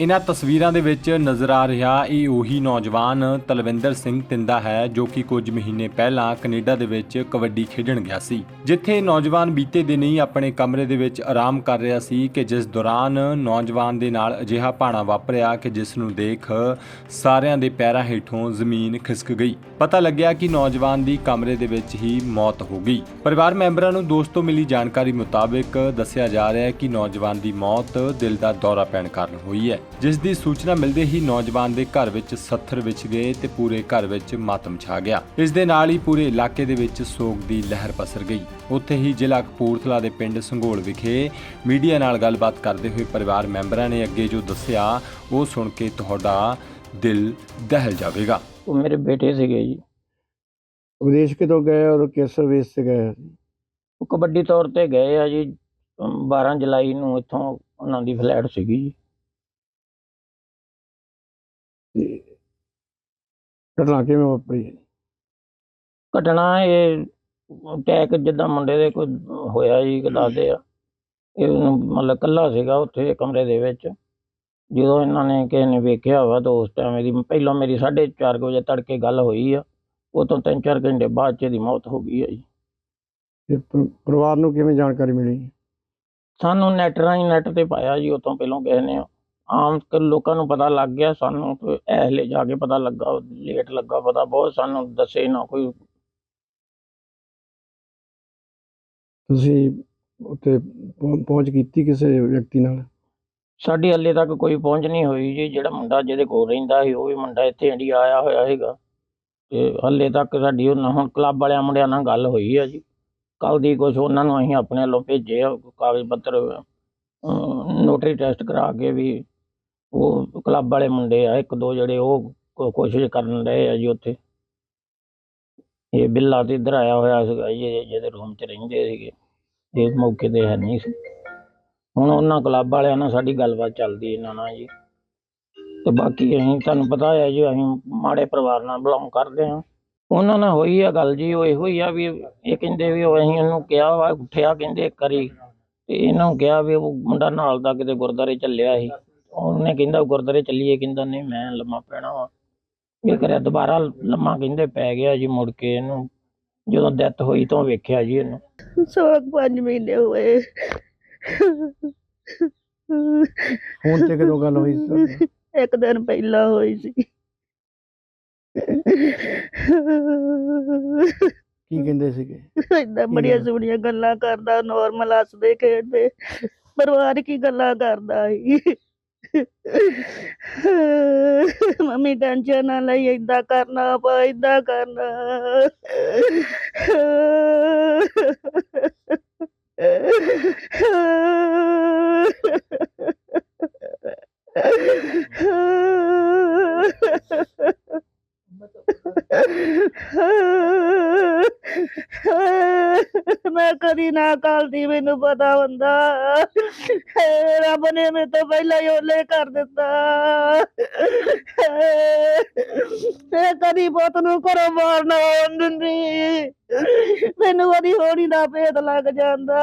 ਇਨ੍ਹਾਂ ਤਸਵੀਰਾਂ ਦੇ ਵਿੱਚ ਨਜ਼ਰ ਆ ਰਿਹਾ ਇਹ ਉਹੀ ਨੌਜਵਾਨ ਤਲਵਿੰਦਰ ਸਿੰਘ ਤਿੰਦਾ ਹੈ ਜੋ ਕਿ ਕੁਝ ਮਹੀਨੇ ਪਹਿਲਾਂ ਕੈਨੇਡਾ ਦੇ ਵਿੱਚ ਕਬੱਡੀ ਖੇਡਣ ਗਿਆ ਸੀ। ਜਿੱਥੇ ਨੌਜਵਾਨ ਬੀਤੇ ਦਿਨ ਹੀ ਆਪਣੇ ਕਮਰੇ ਦੇ ਵਿੱਚ ਆਰਾਮ ਕਰ ਰਿਹਾ ਸੀ ਕਿ ਜਿਸ ਦੌਰਾਨ ਨੌਜਵਾਨ ਦੇ ਨਾਲ ਅਜਿਹਾ ਭਾਣਾ ਵਾਪਰਿਆ ਕਿ ਜਿਸ ਨੂੰ ਦੇਖ ਸਾਰਿਆਂ ਦੇ ਪੈਰਾਂ ਹੇਠੋਂ ਜ਼ਮੀਨ ਖਿਸਕ ਗਈ। ਪਤਾ ਲੱਗਿਆ ਕਿ ਨੌਜਵਾਨ ਦੀ ਕਮਰੇ ਦੇ ਵਿੱਚ ਹੀ ਮੌਤ ਹੋ ਗਈ। ਪਰਿਵਾਰ ਮੈਂਬਰਾਂ ਨੂੰ ਦੋਸਤੋਂ ਮਿਲੀ ਜਾਣਕਾਰੀ ਮੁਤਾਬਕ ਦੱਸਿਆ ਜਾ ਰਿਹਾ ਹੈ ਕਿ ਨੌਜਵਾਨ ਦੀ ਮੌਤ ਦਿਲ ਦਾ ਦੌਰਾ ਪੈਣ ਕਾਰਨ ਹੋਈ ਹੈ। ਜਿਸ ਦੀ ਸੂਚਨਾ ਮਿਲਦੇ ਹੀ ਨੌਜਵਾਨ ਦੇ ਘਰ ਵਿੱਚ ਸੱਥਰ ਵਿਛ ਗਏ ਤੇ ਪੂਰੇ ਘਰ ਵਿੱਚ ਮਾਤਮ ਛਾ ਗਿਆ। ਇਸ ਦੇ ਨਾਲ ਹੀ ਪੂਰੇ ਇਲਾਕੇ ਦੇ ਵਿੱਚ ਸੋਗ ਦੀ ਲਹਿਰ ਪਸਰ ਗਈ। ਉੱਥੇ ਹੀ ਜ਼ਿਲ੍ਹਾ ਕਪੂਰਥਲਾ ਦੇ ਪਿੰਡ ਸੰਘੋਲ ਵਿਖੇ ਮੀਡੀਆ ਨਾਲ ਗੱਲਬਾਤ ਕਰਦੇ ਹੋਏ ਪਰਿਵਾਰ ਮੈਂਬਰਾਂ ਨੇ ਅੱਗੇ ਜੋ ਦੱਸਿਆ ਉਹ ਸੁਣ ਕੇ ਤੁਹਾਡਾ ਦਿਲ ਦਹਿਲ ਜਾਵੇਗਾ। ਉਹ ਮੇਰੇ ਬੇਟੇ ਸੀਗੇ ਜੀ। ਵਿਦੇਸ਼ ਕਿਤੋਂ ਗਏ ਔਰ ਕਿਸ ਵੇਸ ਤੇ ਗਏ? ਉਹ ਕਬੱਡੀ ਤੌਰ ਤੇ ਗਏ ਆ ਜੀ ਅਮ 12 ਜੁਲਾਈ ਨੂੰ ਇੱਥੋਂ ਉਹਨਾਂ ਦੀ ਫਲੈਟ ਸੀਗੀ ਜੀ। ਤੇ ਘਟਨਾ ਕਿਵੇਂ ਵਾਪਰੀ? ਘਟਨਾ ਇਹ ਅਟੈਕ ਜਿੱਦਾਂ ਮੁੰਡੇ ਦੇ ਕੋਈ ਹੋਇਆ ਜੀ ਕਿ ਦੱਸਦੇ ਆ। ਇਹ ਮਤਲਬ ਕੱਲਾ ਸੀਗਾ ਉੱਥੇ ਕਮਰੇ ਦੇ ਵਿੱਚ। ਜਦੋਂ ਇਹਨਾਂ ਨੇ ਕਿਸੇ ਨੇ ਵੇਖਿਆ ਵਾ ਤਾਂ ਉਸ ਟਾਈਮ ਇਹਦੀ ਪਹਿਲਾਂ ਮੇਰੀ 4:30 ਵਜੇ ਤੜਕੇ ਗੱਲ ਹੋਈ ਆ। ਉਹ ਤੋਂ 3-4 ਘੰਟੇ ਬਾਅਦ ਚ ਇਹਦੀ ਮੌਤ ਹੋ ਗਈ ਆ ਜੀ। ਤੇ ਪਰ- ਪਰਿਵਾਰ ਨੂੰ ਕਿਵੇਂ ਜਾਣਕਾਰੀ ਮਿਲੀ? ਸਾਨੂੰ ਨੈਟ ਰਾਹੀਂ ਨੈਟ ਤੇ ਪਾਇਆ ਜੀ ਉਤੋਂ ਪਹਿਲਾਂ ਕਿਸੇ ਨੇ। ਆਮ ਲੋਕਾਂ ਨੂੰ ਪਤਾ ਲੱਗ ਗਿਆ ਸਾਨੂੰ ਐਹਲੇ ਜਾ ਕੇ ਪਤਾ ਲੱਗਾ ਲੇਟ ਲੱਗਾ ਪਤਾ ਬਹੁਤ ਸਾਨੂੰ ਦੱਸੇ ਨਾ ਕੋਈ। ਤੁਸੀਂ ਪਹੁੰ- ਪਹੁੰਚ ਕੀਤੀ ਕਿਸੇ ਵਿਅਕਤੀ ਨਾਲ? ਸਾਡੀ ਹੱਲੇ ਤੱਕ ਕੋਈ ਪਹੁੰਚ ਨਹੀਂ ਹੋਈ ਜੀ ਜਿਹੜਾ ਮੁੰਡਾ ਜਿਹਦੇ ਕੋਲ ਰਹਿੰਦਾ ਸੀ ਉਹ ਵੀ ਮੁੰਡਾ ਇੱਥੇ ਇੰਡੀਆ ਆਇਆ ਹੋਇਆ ਹੈਗਾ ਤੇ ਹੱਲੇ ਤੱਕ ਸਾਡੀ ਉਹਨਾਂ ਹੁਣ ਕਲੱਬ ਵਾਲਿਆਂ ਮੁੰਡਿਆਂ ਨਾਲ ਗੱਲ ਹੋਈ ਆ ਜੀ। ਕੱਲ ਦੀ ਕੁਛ ਉਹਨਾਂ ਨੂੰ ਅਸੀਂ ਆਪਣੇ ਵੱਲੋਂ ਭੇਜੇ ਕਾਗਜ਼ ਪੱਤਰ ਨੋਟਰੀ ਟੈਸਟ ਕਰਾ ਕੇ ਵੀ ਉਹ ਕਲੱਬ ਵਾਲੇ ਮੁੰਡੇ ਆ, ਇੱਕ ਦੋ ਜਿਹੜੇ ਉਹ ਕੋ- ਕੋਸ਼ਿਸ਼ ਕਰਨ ਰਹੇ ਆ ਜੀ ਉੱਥੇ। ਇਹ ਬਿੱਲਾ ਤੇ ਇੱਧਰ ਆਇਆ ਹੋਇਆ ਸੀਗਾ ਜੀ, ਇਹ ਜਿਹਦੇ ਰੂਮ 'ਚ ਰਹਿੰਦੇ ਸੀਗੇ। ਇਸ ਮੌਕੇ ਤੇ ਹੈ ਨਹੀਂ ਸੀ। ਹੁਣ ਉਹਨਾਂ ਕਲੱਬ ਵਾਲਿਆਂ ਨਾਲ ਸਾਡੀ ਗੱਲਬਾਤ ਚੱਲਦੀ ਇਹਨਾਂ ਨਾਲ ਜੀ। ਤੇ ਬਾਕੀ ਅਸੀਂ, ਤੁਹਾਨੂੰ ਪਤਾ ਹੈ ਜੀ, ਅਸੀਂ ਮਾੜੇ ਪਰਿਵਾਰ ਨਾਲ ਬਿਲੋਂਗ ਕਰਦੇ ਹਾਂ। ਉਹਨਾਂ ਨਾਲ ਹੋਈ ਆ ਗੱਲ ਜੀ, ਉਹ ਇਹੋ ਹੀ ਆ ਵੀ ਇਹ ਕਹਿੰਦੇ ਵੀ ਉਹ ਅਸੀਂ ਉਹਨੂੰ ਕਿਹਾ ਵਾ, ਉੱਠਿਆ ਕਹਿੰਦੇ ਇੱਕ ਵਾਰੀ। ਤੇ ਇਹਨਾਂ ਨੂੰ ਕਿਹਾ ਵੀ ਉਹ ਮੁੰਡਾ ਨਾਲ ਦਾ ਕਿਤੇ ਗੁਰਦਾਰੇ ਚੱਲਿਆ ਸੀ। ਉਹਨੇ ਕਹਿੰਦਾ ਗੁਰਦਾਰੇ ਚੱਲੀਏ ਕਹਿੰਦਾ ਨਹੀਂ ਮੈਂ ਲੰਮਾ ਪੈਣਾ ਵਾ। ਇਹ ਕਰਿਆ ਦੁਬਾਰਾ ਲੰਮਾ ਕਹਿੰਦੇ ਪੈ ਗਿਆ ਜੀ ਮੁੜ ਕੇ ਇਹਨੂੰ ਜਦੋਂ ਡੈਥ ਹੋਈ ਤਾਂ ਵੇਖਿਆ ਜੀ ਇਹਨੂੰ। ਸੋਗ ਪੰਜ ਮਹੀਨੇ ਹੋਏ। ਫੋਨ ਤੇ ਕਦੋਂ ਗੱਲ ਹੋਈ ਸੀ? ਇੱਕ ਦਿਨ ਪਹਿਲਾਂ ਹੋਈ ਸੀ। ਕੀ ਕਹਿੰਦੇ ਸੀਗੇ? ਏਦਾਂ ਬੜੀਆਂ? ਸੋਹਣੀਆਂ ਗੱਲਾਂ ਕਰਦਾ ਨਾਰਮਲ ਹੱਸਦੇ ਖੇਡਦੇ ਪਰਿਵਾਰਕ ਹੀ ਗੱਲਾਂ ਕਰਦਾ ਸੀ। ਮੰਮੀ ਟੈਨਸ਼ਨ ਨਾ ਲਈ, ਏਦਾਂ ਕਰਨਾ ਆਪਾਂ, ਏਦਾਂ ਕਰਨਾ। ਮੈਂ ਕਦੀ ਨਾ ਕਰਦੀ, ਮੈਨੂੰ ਪਤਾ ਹੁੰਦਾ। ਰੱਬ ਨੇ ਮੇਰੇ ਤੋਂ ਪਹਿਲਾਂ ਹੀ ਓਲੇ ਕਰ ਦਿੱਤਾ। ਮੈਂ ਕਦੀ ਪੁੱਤ ਨੂੰ ਘਰੋਂ ਬਾਹਰ ਨਾ ਆਉਣ ਦਿੰਦੀ। ਮੈਨੂੰ ਉਹਦੀ ਹੋਣੀ ਦਾ ਭੇਦ ਲੱਗ ਜਾਂਦਾ।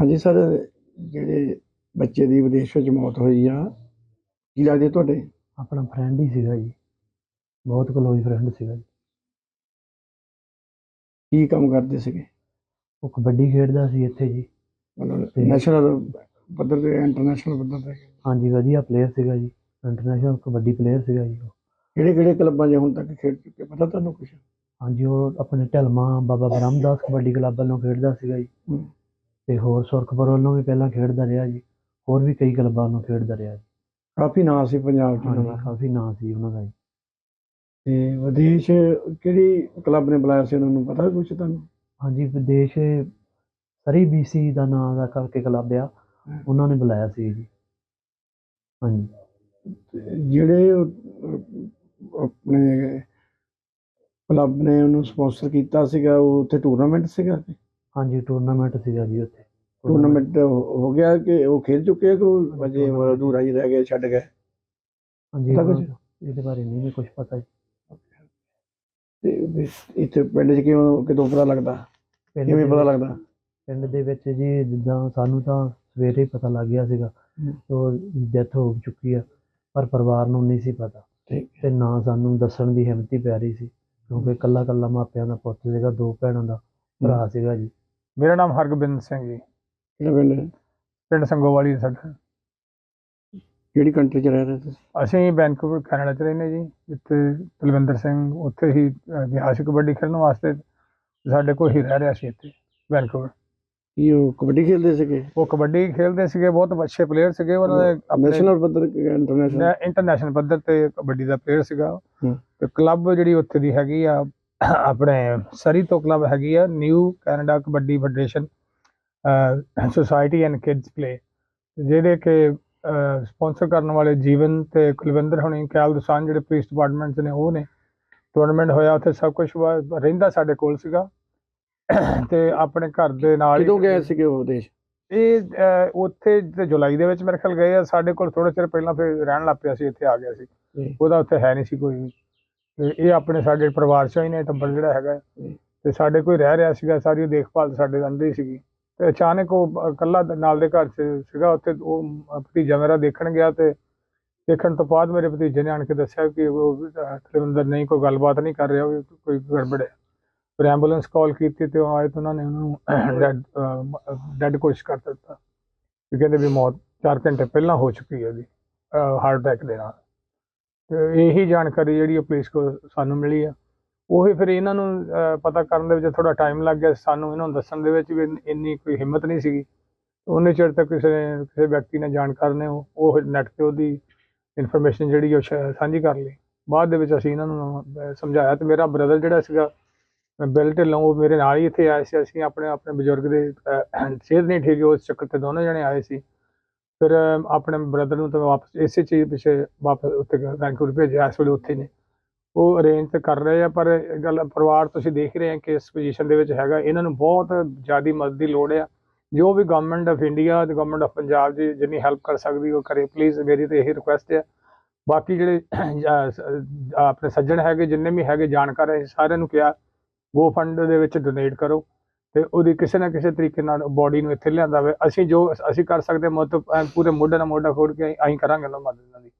ਹਾਂਜੀ ਸਰ ਜਿਹੜੇ ਬੱਚੇ ਦੀ ਵਿਦੇਸ਼ ਵਿੱਚ ਮੌਤ ਹੋਈ ਆ ਕੀ ਲੱਗਦੇ ਤੁਹਾਡੇ? ਆਪਣਾ ਫਰੈਂਡ ਹੀ ਸੀਗਾ ਜੀ। ਬਹੁਤ ਕਲੋਜ਼ ਫਰੈਂਡ ਸੀਗਾ ਜੀ। ਕੀ ਕੰਮ ਕਰਦੇ ਸੀਗੇ? ਉਹ ਕਬੱਡੀ ਖੇਡਦਾ ਸੀ ਇੱਥੇ ਜੀ। ਮਤਲਬ ਤੇ- ਨੈਸ਼ਨਲ ਪੱਧਰ ਤੇ ਇੰਟਰਨੈਸ਼ਨਲ ਪੱਧਰ ਤੇ। ਹਾਂਜੀ ਵਧੀਆ ਪਲੇਅਰ ਸੀਗਾ ਜੀ। ਇੰਟਰਨੈਸ਼ਨਲ ਕਬੱਡੀ ਪਲੇਅਰ ਸੀਗਾ ਜੀ ਉਹ। ਕਿਹੜੇ ਕਿਹੜੇ ਕਲੱਬਾਂ 'ਚ ਹੁਣ ਤੱਕ ਖੇਡ ਚੁੱਕੇ? ਪਤਾ ਤੁਹਾਨੂੰ ਕੁਝ ਹਾਂਜੀ ਉਹ ਆਪਣੇ ਢਲਮਾ ਬਾਬਾ ਬ੍ਰਹਮਦਾਸ ਕਬੱਡੀ ਕਲੱਬ ਵੱਲੋਂ ਖੇਡਦਾ ਸੀਗਾ ਜੀ। ਹਮ। ਤੇ ਹੋਰ ਸੁਰਖਪੁਰ ਵੱਲੋਂ ਵੀ ਪਹਿਲਾਂ ਖੇਡਦਾ ਰਿਹਾ ਜੀ। ਹੋਰ ਵੀ ਕਈ ਕਲੱਬਾਂ ਵੱਲੋਂ ਖੇਡਦਾ ਰਿਹਾ ਜੀ। ਕਾਫੀ ਨਾਂ ਸੀ ਪੰਜਾਬ 'ਚ ਉਹਨਾਂ ਹਾਂਜੀ ਦਾ। ਕਾਫੀ ਨਾਂ ਸੀ ਉਹਨਾਂ ਦਾ ਜੀ। ਤੇ ਵਿਦੇਸ਼ ਕਿਹੜੀ ਕਲੱਬ ਨੇ ਬੁਲਾਇਆ ਸੀ ਉਹਨਾਂ ਨੂੰ? ਪਤਾ ਕੁਝ ਤੁਹਾਨੂੰ? ਹਾਂਜੀ ਵਿਦੇਸ਼ ਸਰੀ ਬੀਸੀ ਦਾ ਨਾਂ ਦਾ ਕਰਕੇ ਕਲੱਬ ਆ। ਉਹਨਾਂ ਨੇ ਬੁਲਾਇਆ ਸੀ ਜੀ। ਹਾਂਜੀ। ਤੇ ਜਿਹੜੇ ਉਹ ਆਪਣੇ ਕਲੱਬ ਨੇ ਉਹਨੂੰ ਸਪਾਂਸਰ ਕੀਤਾ ਸੀਗਾ ਉਹ ਉੱਥੇ ਟੂਰਨਾਮੈਂਟ ਸੀਗਾ ਹਾਂਜੀ ਟੂਰਨਾਮੈਂਟ ਸੀਗਾ ਜੀ ਉੱਥੇ। ਟੂਰਨਾਮੈਂਟ ਹੋ ਗਿਆ ਕਿ ਉਹ ਖੇਡ ਚੁੱਕੇ ਆ ਕਿ ਉਹ ਅਜੇ ਉਹ ਅਧੂਰਾ ਹੀ ਰਹਿ ਗਿਆ ਛੱਡ ਗਏ? ਹਾਂਜੀ ਪਤਾ ਕੁਛ? ਇਹਦੇ ਬਾਰੇ ਨਹੀਂ ਮੈਨੂੰ ਕੁਝ ਪਤਾ ਜੀ। ਤੇ ਇਸ- ਇੱਥੇ ਪਿੰਡ 'ਚ ਕਿਉਂ ਕਿਦੋਂ ਪਤਾ ਲੱਗਦਾ? ਪਿੰਡ ਕਿਵੇਂ ਦੇ ਪਤਾ ਵਿੱਚ- ਲੱਗਦਾ? ਪਿੰਡ ਦੇ ਵਿੱਚ ਜੀ ਜਿੱਦਾਂ ਸਾਨੂੰ ਤਾਂ ਸਵੇਰੇ ਹੀ ਪਤਾ ਲੱਗ ਗਿਆ ਸੀਗਾ ਹਮ। ਉਹ ਡੈਥ ਹੋ ਚੁੱਕੀ ਆ ਪਰ ਪਰਿਵਾਰ ਨੂੰ ਨਹੀਂ ਸੀ ਪਤਾ। ਤੇ ਨਾ ਸਾਨੂੰ ਦੱਸਣ ਦੀ ਹਿੰਮਤ ਹੀ ਪੈ ਰਹੀ ਸੀ ਕਿਉਂਕਿ ਇਕੱਲਾ ਇਕੱਲਾ ਮਾਪਿਆਂ ਦਾ ਪੁੱਤ ਸੀਗਾ ਦੋ ਭੈਣਾਂ ਦਾ ਭਰਾ ਸੀਗਾ ਜੀ। ਮੇਰਾ ਨਾਮ ਹਰਗੋਬਿੰਦ ਸਿੰਘ ਜੀ। ਪਿੰਡ ਪਿੰਡ ਸੰਗੋਵਾਲੀ ਸਾਡਾ ਕਿਹੜੀ ਕੰਟਰੀ 'ਚ ਰਹਿ ਰਹੇ ਤੁਸੀਂ? ਅਸੀਂ ਵੈਨਕੂਵਰ ਕੈਨੇਡਾ 'ਚ ਰਹਿੰਦੇ ਜੀ ਜਿੱਥੇ ਤਲਵਿੰਦਰ ਸਿੰਘ ਉੱਥੇ ਹੀ ਅਹ, ਗਿਆ ਸੀ ਕਬੱਡੀ ਖੇਡਣ ਵਾਸਤੇ ਸਾਡੇ ਕੋਲ ਹੀ ਰਹਿ ਰਿਹਾ ਸੀ ਇੱਥੇ ਵੈਨਕੂਵਰ। ਕੀ ਉਹ ਕਬੱਡੀ ਖੇਡਦੇ ਸੀਗੇ? ਉਹ ਕਬੱਡੀ ਖੇਡਦੇ ਸੀਗੇ ਬਹੁਤ ਅੱਛੇ ਪਲੇਅਰ ਸੀਗੇ ਉਹਨਾਂ ਦੇ ਆਪਣੇ ਨੈਸ਼ਨਲ ਪੱਧਰ ਇੰਟਰਨੈਸ਼ਨਲ ਇੰਟਰਨੈਸ਼ਨਲ ਪੱਧਰ ਤੇ ਕਬੱਡੀ ਦਾ ਪਲੇਅਰ ਸੀਗਾ। ਤੇ ਕਲੱਬ ਜਿਹੜੀ ਉੱਥੇ ਦੀ ਹੈਗੀ ਆ ਆਪਣੇ ਸਰੀ ਤੋਂ ਕਲੱਬ ਹੈਗੀ ਆ new Canada kabaddi federation society and kids play ਜਿਹਦੇ ਕਿ ਸਪਾਂਸਰ ਕਰਨ ਵਾਲੇ ਜੀਵਨ ਤੇ ਕੁਲਵਿੰਦਰ ਹੁਣੀ ਕੈਲ ਦਸਾਨ ਜਿਹੜੇ ਪੁਲਿਸ ਡਿਪਾਰਟਮੈਂਟ ਨੇ ਉਹ ਨੇ। ਟੂਰਨਾਮੈਂਟ ਹੋਇਆ ਉੱਥੇ ਸਭ ਕੁਝ ਰਹਿੰਦਾ ਸਾਡੇ ਕੋਲ ਸੀਗਾ। ਤੇ ਆਪਣੇ ਘਰ ਦੇ ਨਾਲ ਹੀ- ਕਿਦੋਂ ਗਏ ਸੀਗੇ ਉਹ ਦੇਸ਼ ਇਹ ਅਹ, ਉੱਥੇ ਤੇ ਜੁਲਾਈ ਦੇ ਵਿੱਚ ਮੇਰੇ ਖਿਆਲ ਗਏ ਆ। ਸਾਡੇ ਕੋਲ ਥੋੜੇ ਚਿਰ ਪਹਿਲਾਂ ਫਿਰ ਰਹਿਣ ਲੱਗ ਪਿਆ ਸੀ ਇੱਥੇ ਆ ਗਿਆ ਸੀ। ਜੀ। ਉਹਦਾ ਉੱਥੇ ਹੈ ਨਹੀਂ ਸੀ ਕੋਈ ਵੀ। ਤੇ ਇਹ ਆਪਣੇ ਸਾਡੇ ਪਰਿਵਾਰ ਚੋਂ ਹੀ ਨੇ ਟੱਬਰ ਜਿਹੜਾ ਹੈਗਾ। ਜੀ। ਤੇ ਸਾਡੇ ਕੋਈ ਰਹਿ ਰਿਹਾ ਸੀਗਾ ਸਾਰੀ ਦੇਖਭਾਲ ਸਾਡੇ ਅੰਦਰ ਹੀ ਸੀਗੀ। ਤੇ ਅਚਾਨਕ ਉਹ ਇਕੱਲਾ ਨਾਲ ਦੇ ਘਰ 'ਚ ਸੀਗਾ। ਉੱਥੇ ਉਹ ਭਤੀਜਾ ਮੇਰਾ ਦੇਖਣ ਗਿਆ ਤੇ ਦੇਖਣ ਤੋਂ ਬਾਅਦ ਮੇਰੇ ਭਤੀਜੇ ਨੇ ਆਣ ਕੇ ਦੱਸਿਆ ਕਿ ਉਹ ਅਹ, ਕੁਲਵਿੰਦਰ ਨਹੀਂ ਕੋਈ ਗੱਲਬਾਤ ਨਹੀਂ ਕਰ ਰਿਹਾ ਉਹ ਕੋਈ ਗੜਬੜ ਹੈ। ਫਿਰ ਐਂਬੂਲੈਂਸ ਕਾਲ ਕੀਤੀ ਤੇ ਉਹ ਆਏ ਤੇ ਉਹਨਾਂ ਨੇ ਉਹਨੂੰ ਡੈਡ ਡੈਡ ਕੋਸ਼ਿਸ਼ ਕਰ ਦਿੱਤਾ ਵੀ ਕਹਿੰਦੇ ਵੀ ਮੌਤ 4 ਘੰਟੇ ਪਹਿਲਾਂ ਹੋ ਚੁੱਕੀ ਹੈ ਉਹਦੀ ਹਾਰਟ ਅਟੈਕ ਦੇ ਨਾਲ। ਤੇ ਇਹੀ ਜਾਣਕਾਰੀ ਜਿਹੜੀ ਉਹ ਪੁਲਿਸ ਕੋ ਸਾਨੂੰ ਮਿਲੀ ਆ। ਉਹੀ ਫਿਰ ਇਹਨਾਂ ਨੂੰ ਪਤਾ ਕਰਨ ਦੇ ਵਿੱਚ ਥੋੜਾ ਟਾਈਮ ਲੱਗ ਗਿਆ। ਸਾਨੂੰ ਇਹਨਾਂ ਨੂੰ ਦੱਸਣ ਦੇ ਵਿੱਚ ਵੀ ਇੰਨ- ਕੋਈ ਹਿੰਮਤ ਨਹੀਂ ਸੀਗੀ। ਉਹਨੇ ਚਿਰ ਤੱਕ ਕਿਸੇ ਕਿਸੇ ਵਿਅਕਤੀ ਨੇ ਜਾਣਕਾਰ ਨੇ ਉਹ ਨੈਟ ਤੇ ਉਹਦੀ ਇਨਫੋਰਮੇਸ਼ਨ ਜਿਹੜੀ ਉਹ ਸਾਂਝੀ ਕਰ ਲਈ। ਬਾਅਦ ਦੇ ਵਿੱਚ ਅਸੀਂ ਇਹਨਾਂ ਨੂੰ ਸਮਝਾਇਆ ਤੇ ਮੇਰਾ ਬ੍ਰਦਰ ਜਿਹੜਾ ਸੀਗਾ ਬਿਲ ਢਿੱਲੋਂ ਉਹ ਮੇਰੇ ਨਾਲ ਹੀ ਇੱਥੇ ਆਏ ਸੀ, ਅਸੀਂ ਆਪਣੇ ਆਪਣੇ ਬਜ਼ੁਰਗ ਦੇ ਸਿਹਤ ਨਹੀਂ ਠੀਕ, ਉਸ ਚੱਕਰ ਤੇ ਦੋਨੋਂ ਜਣੇ ਆਏ ਸੀ। ਫਿਰ ਆਪਣੇ ਬ੍ਰਦਰ ਨੂੰ ਤਾਂ ਵਾਪਸ, ਇਸੇ ਚੀਜ਼ ਪਿੱਛੇ ਵਾਪਸ ਉੱਥੇ ਵੈਂਕੂਵਰ ਭੇਜਿਆ, ਇਸ ਵੇਲੇ ਉੱਥੇ ਨੇ। ਉਹ ਅਰੇਂਜ ਤੇ ਕਰ ਰਹੇ ਆ, ਪਰ ਇਹ ਗੱਲ, ਪਰਿਵਾਰ ਤੁਸੀਂ ਦੇਖ ਰਹੇ ਆ ਕਿ ਇਸ ਪੋਜੀਸ਼ਨ ਦੇ ਵਿੱਚ ਹੈਗਾ। ਇਹਨਾਂ ਨੂੰ ਬਹੁਤ ਜ਼ਿਆਦੀ ਮਦਦ ਦੀ ਲੋੜ ਆ। ਜੋ ਵੀ ਗਵਰਨਮੈਂਟ ਆਫ ਇੰਡੀਆ ਤੇ ਗਵਰਨਮੈਂਟ ਆਫ ਪੰਜਾਬ ਜੀ ਜਿੰਨੀ ਹੈਲਪ ਕਰ ਸਕਦੀ, ਉਹ ਕਰੇ। ਪਲੀਜ਼ ਮੇਰੀ ਤੇ ਇਹੀ ਰਿਕੁਐਸਟ ਹੈ ਬਾਕੀ ਜਿਹੜੇ ਆਪਣੇ ਸੱਜਣ ਹੈਗੇ, ਜਿੰਨੇ ਵੀ ਹੈਗੇ, ਜਾਣਕਾਰ ਹੈ ਸਾਰਿਆਂ ਨੂੰ ਕਿਹਾ ਗੋ ਫੰਡ ਦੇ ਵਿੱਚ ਡੋਨੇਟ ਕਰੋ ਤੇ ਉਹਦੀ ਕਿਸੇ ਨਾ ਕਿਸੇ ਤਰੀਕੇ ਨਾਲ ਬੋਡੀ ਨੂੰ ਇੱਥੇ ਲਿਆਂਦਾ ਵੇ ਅਸੀਂ ਜੋ ਅਸੀਂ ਕਰ ਸਕਦੇ ਮਤਲਬ ਪੂਰੇ ਮੋਢੇ ਨਾਲ ਮੋਢਾ ਖੋੜ ਕੇ ਅਸੀਂ ਕਰਾਂਗੇ ਨਾ ਮਦਦ ਇਹਨਾਂ ਦੀ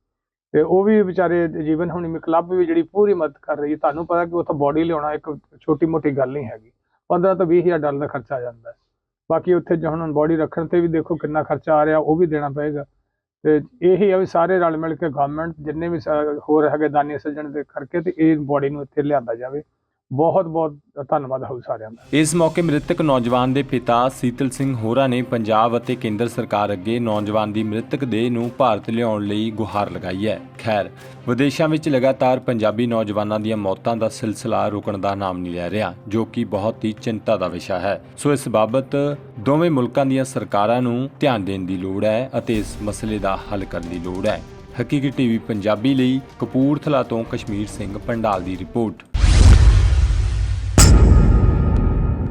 ਤੇ ਉਹ ਵੀ ਵਿਚਾਰੇ ਜੀਵਨ ਹੁਣੀ ਕਲੱਬ ਵੀ ਜਿਹੜੀ ਪੂਰੀ ਮਦਦ ਕਰ ਰਹੀ ਹੈ। ਤੁਹਾਨੂੰ ਪਤਾ ਕਿ ਉੱਥੋਂ ਬੋਡੀ ਲਿਆਉਣਾ ਇੱਕ ਛੋਟੀ ਮੋਟੀ ਗੱਲ ਨਹੀਂ ਹੈਗੀ। 15 ਤੋਂ 20 ਹਜ਼ਾਰ ਡਾਲਰ ਦਾ ਖਰਚਾ ਆ ਜਾਂਦਾ। ਹੈ ਬਾਕੀ ਉੱਥੇ ਜੋ ਹੁਣ ਬੋਡੀ ਰੱਖਣ ਤੇ ਵੀ ਦੇਖੋ ਕਿੰਨਾ ਖਰਚਾ ਆ ਰਿਹਾ, ਉਹ ਵੀ ਦੇਣਾ ਪਏਗਾ। ਤੇ ਇਹੀ ਆ ਵੀ ਸਾਰੇ ਰਲ ਮਿਲ ਕੇ ਗਵਰਨਮੈਂਟ ਜਿੰਨੇ ਵੀ ਸ- ਹੋਰ ਹੈਗੇ ਦਾਨੀ ਸੱਜਣ ਦੇ ਕਰਕੇ ਤੇ ਇਹ ਬੋਡੀ ਨੂੰ ਇੱਥੇ ਲਿਆਂਦਾ ਜਾਵੇ। ਬਹੁਤ ਬਹੁਤ ਧੰਨਵਾਦ ਹੋਊ ਸਾਰਿਆਂ ਦਾ। ਇਸ ਮੌਕੇ ਮ੍ਰਿਤਕ ਨੌਜਵਾਨ ਦੇ ਪਿਤਾ ਸੀਤਲ ਸਿੰਘ ਹੋਰਾਂ ਨੇ ਪੰਜਾਬ ਅਤੇ ਕੇਂਦਰ ਸਰਕਾਰ ਅੱਗੇ ਨੌਜਵਾਨ ਦੀ ਮ੍ਰਿਤਕ ਦੇਹ ਨੂੰ ਭਾਰਤ ਲਿਆਉਣ ਲਈ ਗੁਹਾਰ ਲਗਾਈ ਹੈ। ਖੈਰ, ਵਿਦੇਸ਼ਾਂ ਵਿੱਚ ਲਗਾਤਾਰ ਪੰਜਾਬੀ ਨੌਜਵਾਨਾਂ ਦੀਆਂ ਮੌਤਾਂ ਦਾ ਸਿਲਸਿਲਾ ਰੁਕਣ ਦਾ ਨਾਮ ਨਹੀਂ ਲੈ ਰਿਹਾ, ਜੋ ਕਿ ਬਹੁਤ ਹੀ ਚਿੰਤਾ ਦਾ ਵਿਸ਼ਾ ਹੈ। ਸੋ ਇਸ ਬਾਬਤ ਦੋਵੇਂ ਮੁਲਕਾਂ ਦੀਆਂ ਸਰਕਾਰਾਂ ਨੂੰ ਧਿਆਨ ਦੇਣ ਦੀ ਲੋੜ ਹੈ ਅਤੇ ਇਸ ਮਸਲੇ ਦਾ ਹੱਲ ਕਰਨ ਦੀ ਲੋੜ ਹੈ। ਹਕੀਕੀ ਟੀਵੀ ਪੰਜਾਬੀ ਲਈ ਕਪੂਰਥਲਾ ਤੋਂ ਕਸ਼ਮੀਰ ਸਿੰਘ ਪੰਡਾਲ ਦੀ ਰਿਪੋਰਟ।